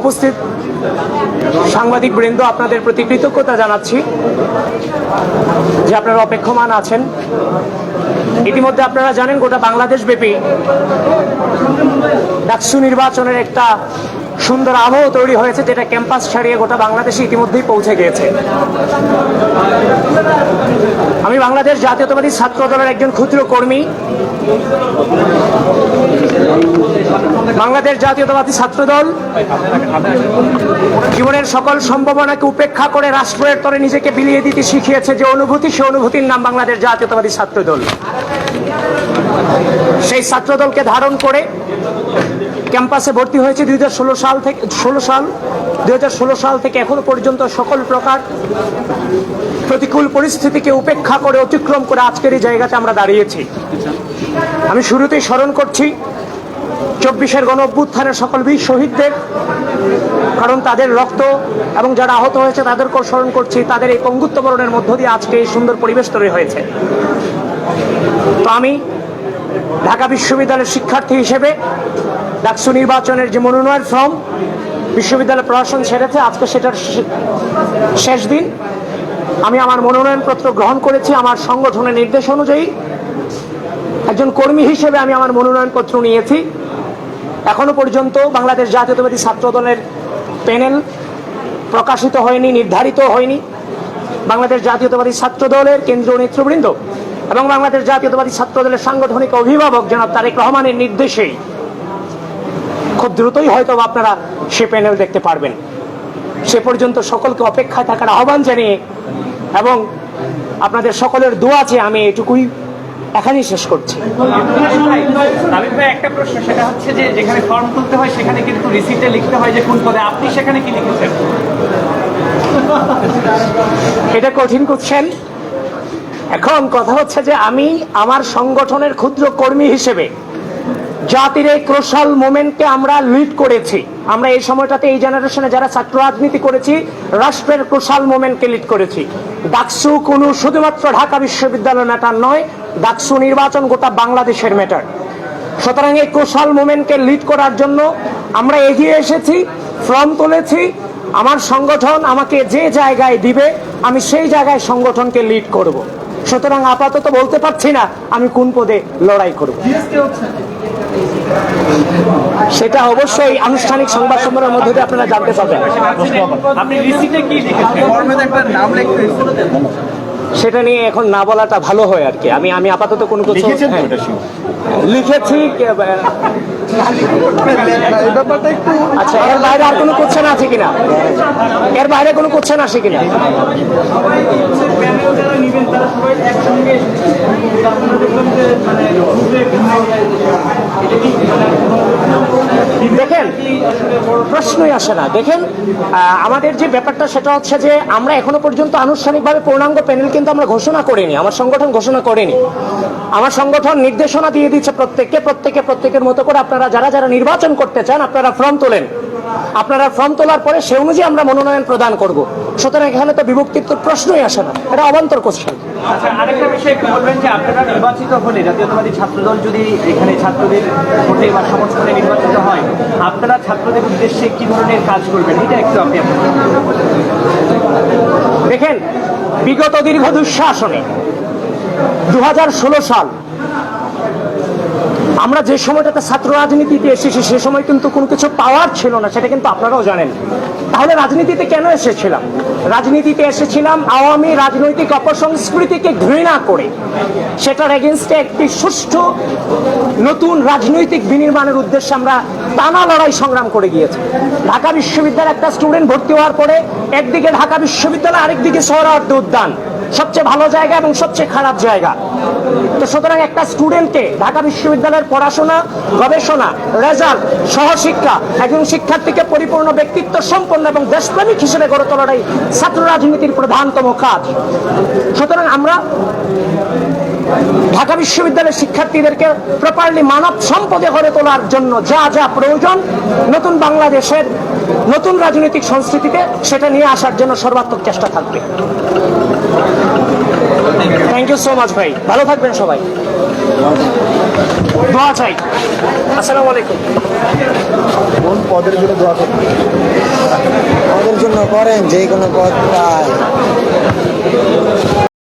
উপস্থিত সাংবাদিক বৃন্দ, আপনাদের প্রতি কৃতজ্ঞতা জানাচ্ছি যে আপনারা অপেক্ষমান আছেন। ইতিমধ্যে আপনারা জানেন গোটা বাংলাদেশ ব্যাপী ডাকসু নির্বাচনের একটা সুন্দর আবহ তৈরি হয়েছে যেটা ক্যাম্পাস ছাড়িয়ে গোটা বাংলাদেশে ইতিমধ্যেই পৌঁছে গিয়েছে। আমি বাংলাদেশ জাতীয়তাবাদী ছাত্র দলের একজন ক্ষুদ্র কর্মী। বাংলাদেশ জাতীয়তাবাদী ছাত্র দল। জীবনের সকল সম্ভাবনাকে উপেক্ষা করে রাষ্ট্রের তরে নিজেকে বিলিয়ে দিতে শিখিয়েছে যে অনুভূতি, সে অনুভূতির নাম বাংলাদেশ জাতীয়তাবাদী ছাত্র দল। সেই ছাত্র দলকে ধারণ করে ক্যাম্পাসে ভর্তি হয়েছে দুই হাজার ষোলো সাল থেকে, ষোলো সাল, দুই হাজার ষোলো সাল থেকে এখনও পর্যন্ত সকল প্রকার প্রতিকূল পরিস্থিতিকে উপেক্ষা করে, অতিক্রম করে আজকের এই জায়গাতে আমরা দাঁড়িয়েছি। আমি শুরুতেই স্মরণ করছি, চব্বিশের গণ অভ্যুত্থানের সকল বীর শহীদদের, কারণ তাদের রক্ত এবং যারা আহত হয়েছে তাদেরকেও স্মরণ করছি, তাদের এই পঙ্গুত্ব বরণের মধ্য দিয়ে আজকে এই সুন্দর পরিবেশ তৈরি হয়েছে। তো আমি ঢাকা বিশ্ববিদ্যালয়ের শিক্ষার্থী হিসেবে ডাকসু নির্বাচনের যে মনোনয়ন ফর্ম বিশ্ববিদ্যালয় প্রশাসন ছেড়েছে, আজকে সেটার শেষ দিন। আমি আমার মনোনয়নপত্র গ্রহণ করেছি, আমার সংগঠনের নির্দেশ অনুযায়ী। একজন কর্মী হিসেবে আমি আমার মনোনয়নপত্র নিয়েছি। এখনও পর্যন্ত বাংলাদেশ জাতীয়তাবাদী ছাত্র দলের প্যানেল প্রকাশিত হয়নি, নির্ধারিত হয়নি। বাংলাদেশ জাতীয়তাবাদী ছাত্র দলের কেন্দ্রীয় নেতৃবৃন্দ এবং বাংলাদেশ জাতীয়তাবাদী ছাত্র দলের সাংগঠনিক অভিভাবক জনাব তারেক রহমানের নির্দেশেই খুব দ্রুতই হয়তো আপনারা সে প্যানেল দেখতে পারবেন। সে পর্যন্ত সকলকে অপেক্ষায় থাকার আহ্বান জানিয়ে এবং আপনাদের সকলের দোয়া আছে আমি এটুকুই এখানেই শেষ করছি। একটা প্রশ্ন সেটা হচ্ছে যে যেখানে ফর্ম তুলতে হয় সেখানে কিন্তু লিখতে হয় যে কোন পদে। আপনি সেখানে কি লিখেছেন? এটা কঠিন করছেন এখন কথা হচ্ছে যে আমি আমার সংগঠনের ক্ষুদ্র কর্মী হিসেবে জাতির এই ক্রোশাল মোমেন্টকে আমরা লিড করেছি। আমরা এই সময়টাতে, এই জেনারেশনে যারা ছাত্র রাজনীতি করেছি, রাষ্ট্রের ক্রোশাল মোমেন্টকে লিড করেছি। ডাকসু কোনো শুধুমাত্র ঢাকা বিশ্ববিদ্যালয় ম্যাটার নয়, ডাকসু নির্বাচন গোটা বাংলাদেশের ম্যাটার সুতরাং এই ক্রোশাল মোমেন্টকে লিড করার জন্য আমরা এগিয়ে এসেছি ফর্ম তুলেছি, আমার সংগঠন আমাকে যে জায়গায় দিবে, আমি সেই জায়গায় সংগঠনকে লিড করব। সুতরাং আপাতত বলতে পারছি না, আমি কোন পদে লড়াই করব। সেটা অবশ্যই আনুষ্ঠানিক সংবাদ সম্মেলনের মধ্যে দিয়ে আপনারা জানতে পারবেন। আপনি রিসিটে কি লিখেছেন? সেটা নিয়ে এখন না বলাটা ভালো হয় আর কি। আমি আমি আপাতত কোনো কিছু লিখেছি কে- আচ্ছা এর বাইরে আর কোনো কোশ্চেন আছে কিনা? এর বাইরে কোনো কোশ্চেন আছে কিনা? প্রশ্নই আসে না। দেখেন আমাদের যে ব্যাপারটা সেটা হচ্ছে যে আমরা এখনও পর্যন্ত আনুষ্ঠানিকভাবে পূর্ণাঙ্গ প্যানেল কিন্তু আমরা ঘোষণা করিনি, আমার সংগঠন ঘোষণা করেনি। আমার সংগঠন নির্দেশনা দিয়ে দিচ্ছে প্রত্যেককে, প্রত্যেকে প্রত্যেকের মতো করে আপনারা যারা যারা নির্বাচন করতে চান, আপনারা ফর্ম তোলেন। আপনারা ফর্ম তোলার পরে সে অনুযায়ী আমরা মনোনয়ন প্রদান করব। সুতরাং এখানে তো বিভক্তিত্বর প্রশ্নই আসে না। এটা অবান্তর কোশ্চেন আচ্ছা আরেকটা বিষয় একটু বলবেন যে আপনারা নির্বাচিত হলে জাতীয়তাবাদী ছাত্রদল যদি এখানে ছাত্রদের ভোটে বা সমর্থনে নির্বাচিত হয়, আপনারা ছাত্রদের উদ্দেশ্যে কি ধরনের কাজ করবেন? এটা একটু আপনি দেখেন, বিগত দীর্ঘ দুঃশাসনে দু হাজার ষোলো সাল আমরা যে সময়টাতে ছাত্র রাজনীতিতে এসেছি, সে সময় কিন্তু কোনো কিছু পাওয়ার ছিল না, সেটা কিন্তু আপনারাও জানেন। তাহলে রাজনীতিতে কেন এসেছিলাম? রাজনীতিতে এসেছিলাম আওয়ামী রাজনৈতিক অপসংস্কৃতিকে ঘৃণা করে। সেটার এগেনস্টে একটি সুষ্ঠু নতুন রাজনৈতিক বিনির্মাণের উদ্দেশ্যে আমরা টানা লড়াই সংগ্রাম করে গিয়েছি। ঢাকা বিশ্ববিদ্যালয়ের একটা স্টুডেন্ট ভর্তি হওয়ার পরে একদিকে ঢাকা বিশ্ববিদ্যালয়, আরেকদিকে সোহরাওয়ার্দী উদ্যান। সবচেয়ে ভালো জায়গা এবং সবচেয়ে খারাপ জায়গা। তো সুতরাং একটা স্টুডেন্টকে ঢাকা বিশ্ববিদ্যালয়ের পড়াশোনা, গবেষণা, রেজাল্ট, সহশিক্ষা একজন শিক্ষার্থীকে পরিপূর্ণ ব্যক্তিত্ব সম্পন্ন এবং দেশপ্রেমিক হিসেবে গড়ে তোলাটাই ছাত্র রাজনীতির প্রধানতম কাজ। সুতরাং আমরা ঢাকা বিশ্ববিদ্যালয়ের শিক্ষার্থীদেরকে প্রপারলি মানব সম্পদে গড়ে তোলার জন্য যা যা প্রয়োজন নতুন বাংলাদেশের নতুন রাজনৈতিক সংস্কৃতিতে সেটা নিয়ে আসার জন্য সর্বাত্মক চেষ্টা থাকবে। থ্যাংক ইউ সো মাচ ভাই। ভালো থাকবেন সবাই। দোয়া চাই। আসসালামু আলাইকুম। কোন পদের জন্য দোয়া করেন পদের জন্য করেন যে কোনো পদ